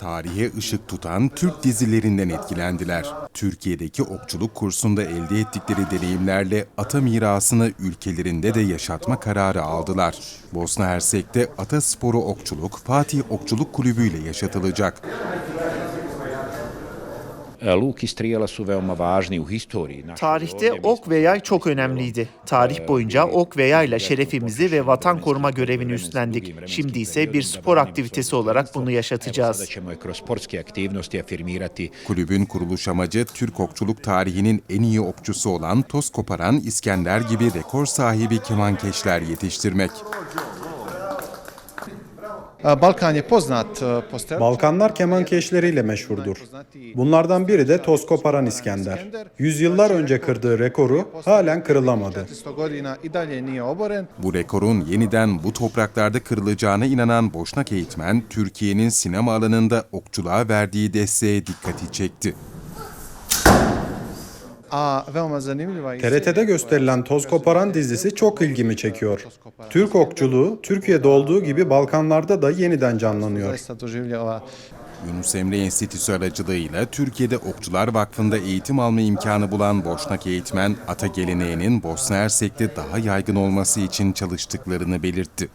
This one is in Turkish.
tarihe ışık tutan Türk dizilerinden etkilendiler. Türkiye'deki okçuluk kursunda elde ettikleri deneyimlerle ata mirasını ülkelerinde de yaşatma kararı aldılar. Bosna Hersek'te ata sporu okçuluk Fatih Okçuluk Kulübü ile yaşatılacak. E, Luk i strijela su veoma važni u historiji. Tarihte ok ve yay çok önemliydi. Tarih boyunca ok ve yayla şerefimizi ve vatan koruma görevini üstlendik. Şimdi ise bir spor aktivitesi olarak bunu yaşatacağız. Kulübün kuruluş amacı Türk okçuluk tarihinin en iyi okçusu olan toz koparan İskender gibi rekor sahibi kemankeşler yetiştirmek. Balkan je poznat e. Balkanlar kemankeşleriyle meşhurdur. Bunlardan biri de toz koparan İskender. Yüzyıllar önce kırdığı rekoru halen kırılamadı. 400 godina i dalje nije oboren. Bu rekorun yeniden bu topraklarda kırılacağına inanan Boşnak eğitmen, Türkiye'nin sinema alanında okçuluğa verdiği desteğe dikkati çekti. A veoma zanimljiva i TRT'de gösterilen Toz Koparan dizisi çok ilgimi çekiyor. Türk okçuluğu Türkiye'de olduğu gibi Balkanlarda da yeniden canlanıyor. Yunus Emre Enstitüsü aracılığıyla Türkiye'de Okçular Vakfı'nda eğitim alma imkanı bulan Boşnak eğitmen, ata geleneğinin Bosna Hersek'te daha yaygın olması için çalıştıklarını belirtti.